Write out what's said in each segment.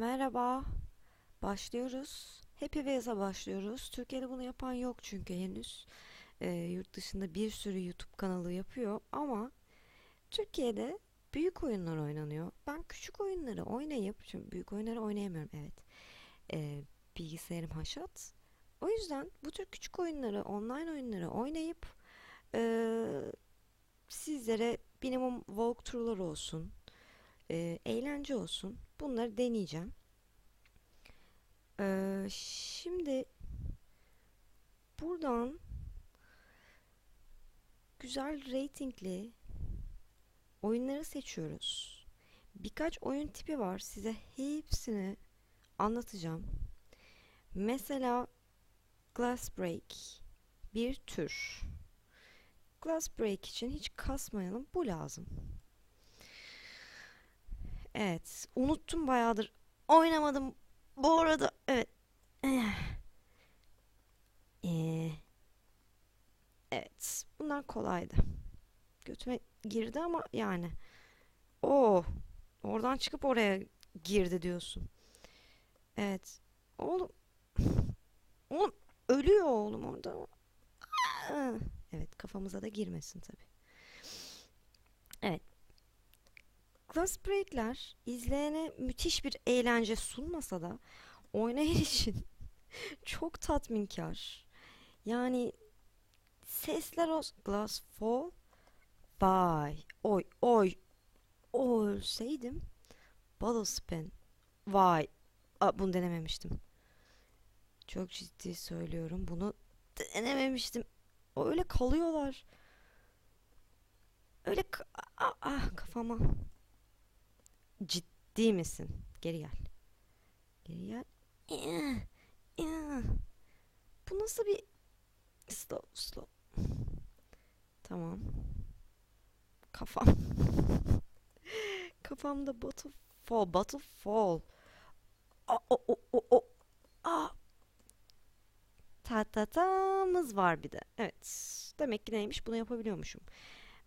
Merhaba. Başlıyoruz. Happy Wheels'a başlıyoruz. Türkiye'de bunu yapan yok çünkü henüz. Ee, yurt dışında bir sürü YouTube kanalı yapıyor ama Türkiye'de büyük oyunlar oynanıyor. Ben küçük oyunları oynayıp, çünkü büyük oyunları oynayamıyorum evet. Ee, bilgisayarım haşat. O yüzden bu tür küçük oyunları, online oyunları oynayıp ee, sizlere minimum walkthrough'lar olsun, ee, eğlence olsun. Bunları deneyeceğim. Ee, şimdi buradan güzel ratingli oyunları seçiyoruz. Birkaç oyun tipi var. Size hepsini anlatacağım. Mesela Glass Break bir tür. Glass Break için hiç kasmayalım. Bu lazım. Evet. Unuttum bayağıdır. Oynamadım. Bu arada evet. Ee, evet. Bunlar kolaydı. Götüme girdi ama yani. Oo. Oradan çıkıp oraya girdi diyorsun. Evet. Oğlum. Oğlum ölüyor oğlum orada. Evet kafamıza da girmesin tabii. Evet. Glass Break'ler izleyene müthiş bir eğlence sunmasa da oynayan için çok tatminkar. Yani sesler o Glass Fall Vay oy oy ölseydim Bottle Spin Vay Aa, bunu denememiştim. Çok ciddi söylüyorum bunu denememiştim. O öyle kalıyorlar. Öyle ah, ah, kafama. Ciddi misin? Geri gel. Geri gel. Bu nasıl bir slow slow. Tamam. Kafam. Kafamda bottle fall, bottle fall. A, o, o, o, o. Aa. Ta ta tamız var bir de. Evet. Demek ki neymiş? Bunu yapabiliyormuşum.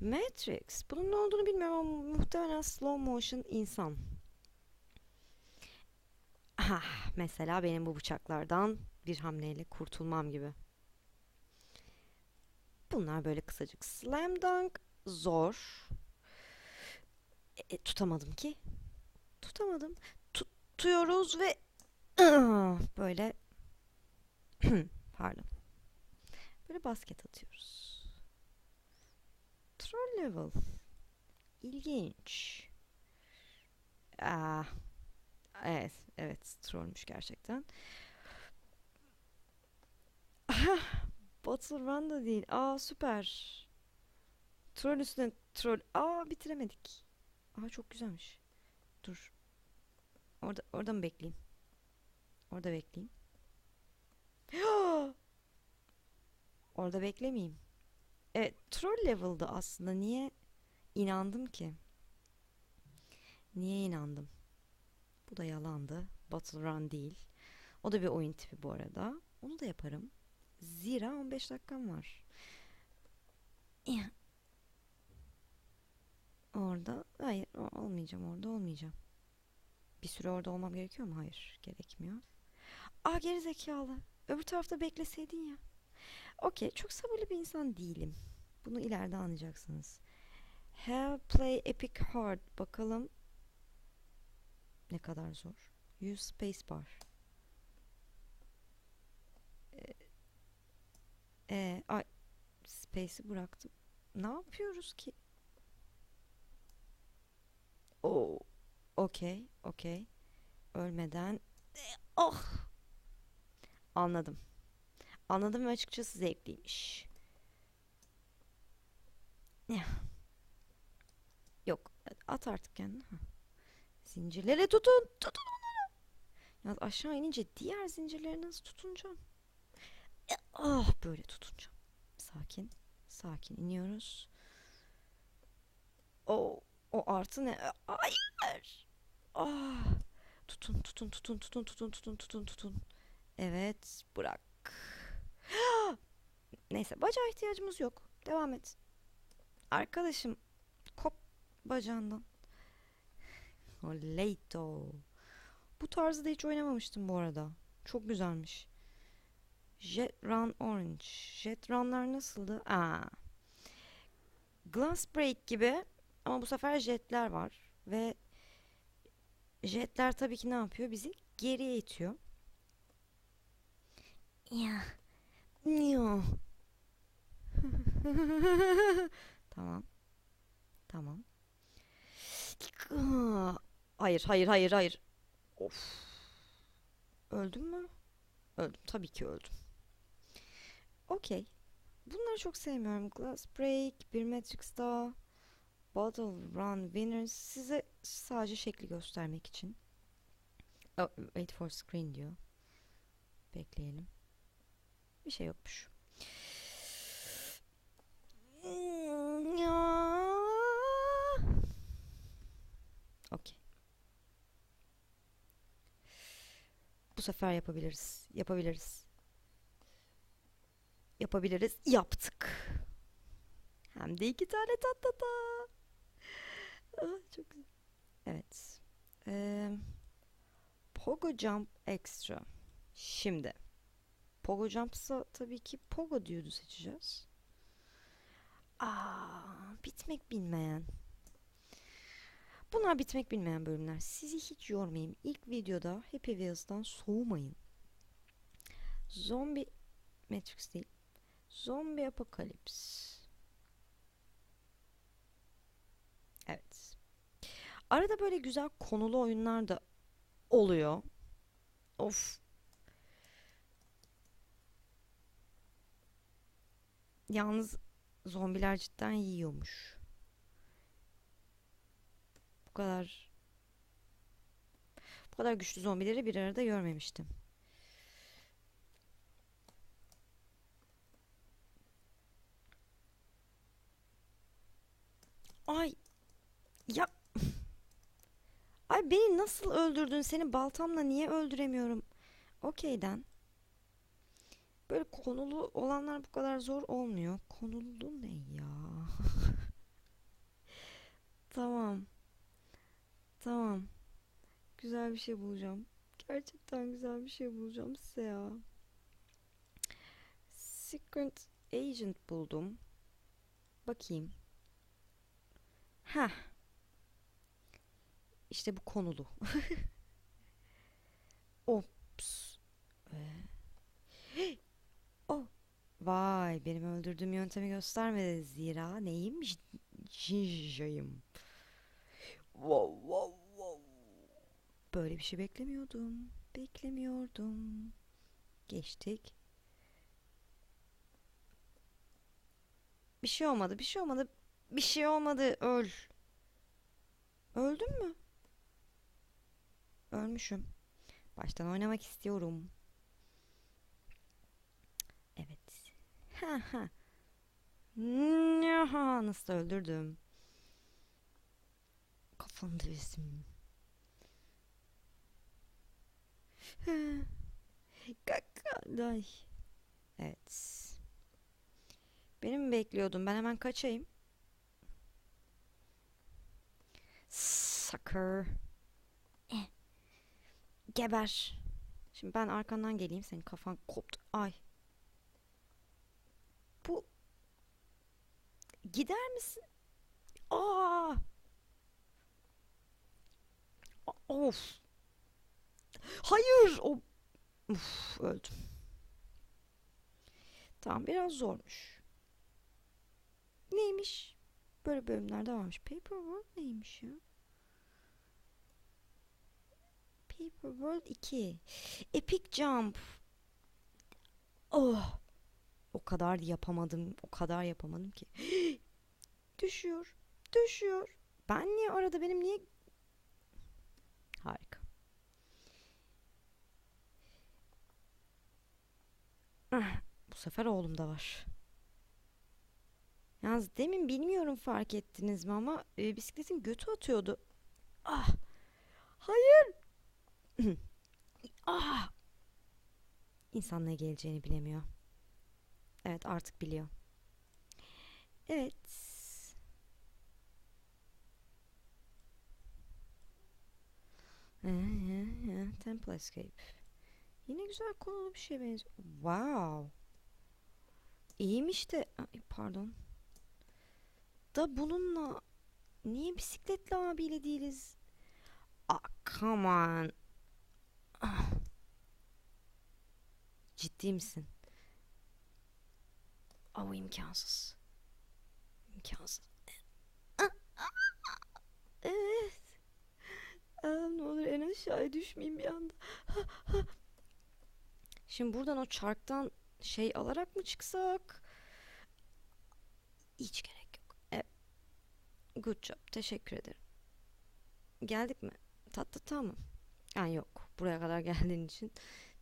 Matrix. Bunun ne olduğunu bilmiyorum ama muhtemelen slow motion insan. Ah, mesela benim bu bıçaklardan bir hamleyle kurtulmam gibi. Bunlar böyle kısacık. Slam dunk zor. E, e, tutamadım ki. Tutamadım. Tutuyoruz ve böyle pardon. Böyle basket atıyoruz. Troll level. İlginç. Aa, evet, evet, trollmüş gerçekten. Battle Run da değil. Aa süper. Troll üstüne troll. Aa bitiremedik. Aa çok güzelmiş. Dur. Orada orada mı bekleyeyim? Orada bekleyeyim. Orada beklemeyeyim. Evet, troll level'dı aslında. Niye inandım ki? Niye inandım? Bu da yalandı. Battle Run değil. O da bir oyun tipi bu arada. Onu da yaparım. Zira 15 dakikam var. Orada hayır olmayacağım orada olmayacağım. Bir süre orada olmam gerekiyor mu? Hayır gerekmiyor. Aa geri zekalı. Öbür tarafta bekleseydin ya. Okey çok sabırlı bir insan değilim. Bunu ileride anlayacaksınız. Have play epic hard. Bakalım ne kadar zor. Use spacebar. Ee, e, ay space'i bıraktım. Ne yapıyoruz ki? Oo, okey, okey. Ölmeden. Oh! Anladım. Anladım ve açıkçası zevkliymiş. Yok, at artık kendini. Zincirlere tutun, tutun onları. Yalnız aşağı inince diğer zincirleri nasıl tutunacağım? Ah, böyle tutunacağım. Sakin, sakin iniyoruz. O, o artı ne? Hayır. Ah. Tutun, tutun, tutun, tutun, tutun, tutun, tutun, tutun. Evet, bırak. Neyse, bacağa ihtiyacımız yok. Devam et. Arkadaşım, kop bacağından. Oleito. Bu tarzı da hiç oynamamıştım bu arada. Çok güzelmiş. Jet Run Orange. Jet Run'lar nasıldı? Aa. Glass Break gibi ama bu sefer jetler var. Ve jetler tabii ki ne yapıyor? Bizi geriye itiyor. Ya. Ya. Tamam. Tamam. Hayır, hayır, hayır, hayır. Of. Öldüm mü? Öldüm. Tabii ki öldüm. Okey. Bunları çok sevmiyorum. Glass Break, bir Matrix daha. Battle Run Winners. Size sadece şekli göstermek için. Oh, wait for screen diyor. Bekleyelim. Bir şey yokmuş. Okey. Bu sefer yapabiliriz. Yapabiliriz. Yapabiliriz. Yaptık. Hem de iki tane tatata. Ah, çok güzel. Evet. Ee, Pogo Jump Extra. Şimdi. Pogo Jump'sa tabii ki Pogo diyordu seçeceğiz. Aa, bitmek bilmeyen. Bunlar bitmek bilmeyen bölümler. Sizi hiç yormayayım. İlk videoda Happy Wheels'dan soğumayın. Zombi Matrix değil. Zombi Apokalips. Evet. Arada böyle güzel konulu oyunlar da oluyor. Of. Yalnız zombiler cidden yiyormuş. Bu kadar bu kadar güçlü zombileri bir arada görmemiştim. Ay ya Ay beni nasıl öldürdün? Seni baltamla niye öldüremiyorum? Okeyden. Böyle konulu olanlar bu kadar zor olmuyor. Konulu ne ya? Tamam. Tamam. Güzel bir şey bulacağım. Gerçekten güzel bir şey bulacağım size ya. Secret Agent buldum. Bakayım. Heh. İşte bu konulu. Ops. Ee. Vay benim öldürdüğüm yöntemi göstermedi zira neyim? Jinjayım. Wow wow wow. Böyle bir şey beklemiyordum. Beklemiyordum. Geçtik. Bir şey olmadı, bir şey olmadı. Bir şey olmadı. Öl. Öldün mü? Ölmüşüm. Baştan oynamak istiyorum. Evet. Ha ha. Nasıl öldürdüm? Kafanı resim. Ay. Evet. Benim bekliyordum. Ben hemen kaçayım. Sucker. Eh. Geber. Şimdi ben arkandan geleyim. Senin kafan koptu. Ay. Bu gider misin? Aa! Of. Hayır. O Uf, öldüm. Tamam biraz zormuş. Neymiş? Böyle bölümlerde varmış. Paperworld neymiş ya? Paperworld 2. Epic Jump. Oh. O kadar yapamadım. O kadar yapamadım ki. düşüyor. Düşüyor. Ben niye arada benim niye... Harika. Ah, bu sefer oğlum da var. Yalnız demin bilmiyorum fark ettiniz mi ama e, bisikletin götü atıyordu. Ah! Hayır! ah! İnsan ne geleceğini bilemiyor. Evet artık biliyor. Evet. Temple Escape. Yine güzel konulu bir şeye benziyor. Wow. İyiymiş de Ay, pardon. Da bununla niye bisikletli abiyle değiliz? Ah, come on. Ah. Ciddi misin? Ama imkansız. İmkansız. Evet. Aa, ne olur en aşağıya düşmeyeyim bir anda. Şimdi buradan o çarktan şey alarak mı çıksak? Hiç gerek yok. E, good job. Teşekkür ederim. Geldik mi? Tatlı tamam. Yani yok. Buraya kadar geldiğin için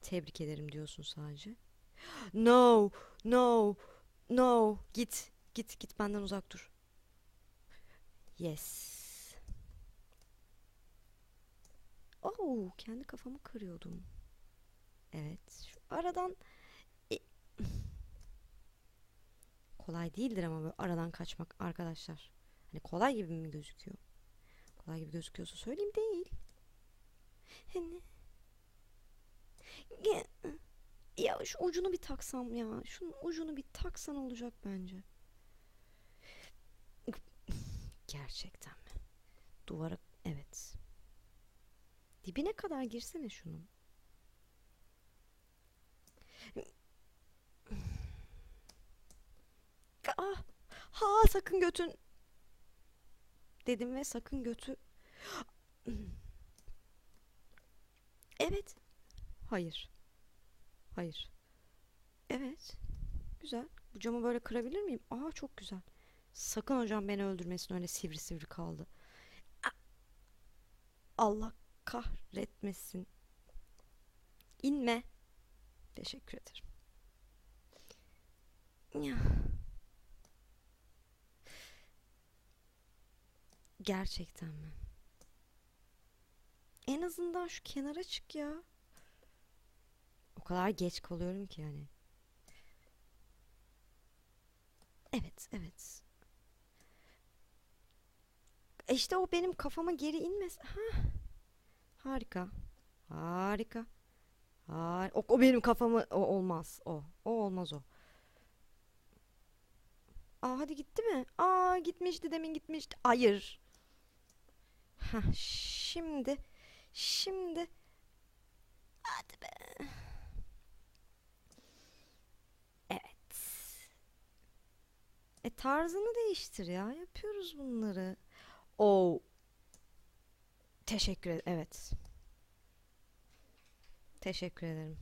tebrik ederim diyorsun sadece. No, no, no. Git, git, git benden uzak dur. Yes. Oh, kendi kafamı kırıyordum. Evet, şu aradan kolay değildir ama böyle aradan kaçmak arkadaşlar. Hani kolay gibi mi gözüküyor? Kolay gibi gözüküyorsa söyleyeyim değil. Hani ya şu ucunu bir taksam ya. Şunun ucunu bir taksan olacak bence. Gerçekten mi? Duvara evet. Dibine kadar girsene şunun. Ah, ha sakın götün dedim ve sakın götü. Evet. Hayır. Hayır. Evet. Güzel. Bu camı böyle kırabilir miyim? Aa çok güzel. Sakın hocam beni öldürmesin öyle sivri sivri kaldı. Allah kahretmesin. İnme. Teşekkür ederim. Ya. Gerçekten mi? En azından şu kenara çık ya. Kadar geç kalıyorum ki yani. Evet, evet. E İşte o benim kafama geri inmez. Ha, harika. Harika. Har o, o benim kafamı o olmaz. O. O olmaz o. Aa hadi gitti mi? Aa gitmişti demin gitmişti. Hayır. Ha şimdi şimdi hadi be. Evet. E tarzını değiştir ya. Yapıyoruz bunları. Oo. Teşekkür ederim. Evet. Teşekkür ederim.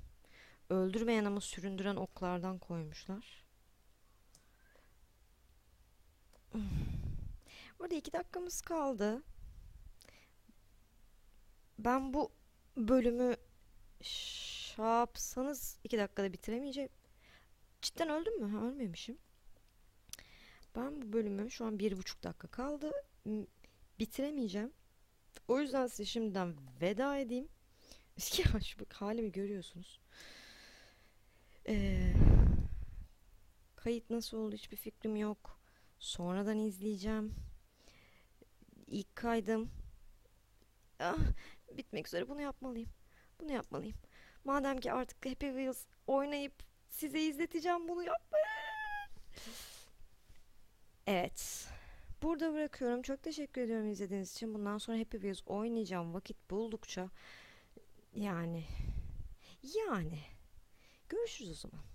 Öldürmeyen ama süründüren oklardan koymuşlar. Burada iki dakikamız kaldı. Ben bu bölümü ş- yapsanız iki dakikada bitiremeyeceğim. Cidden öldüm mü? Ha, ölmemişim. Ben bu bölümü şu an bir buçuk dakika kaldı. Bitiremeyeceğim. O yüzden size şimdiden veda edeyim. Ya şu halimi görüyorsunuz. Ee, kayıt nasıl oldu hiçbir fikrim yok. Sonradan izleyeceğim. İlk kaydım. Ah, bitmek üzere bunu yapmalıyım. Bunu yapmalıyım. Madem ki artık Happy Wheels oynayıp size izleteceğim bunu yapmayı. Evet. Burada bırakıyorum. Çok teşekkür ediyorum izlediğiniz için. Bundan sonra Happy Wheels oynayacağım vakit buldukça. Yani. Yani. Görüşürüz o zaman.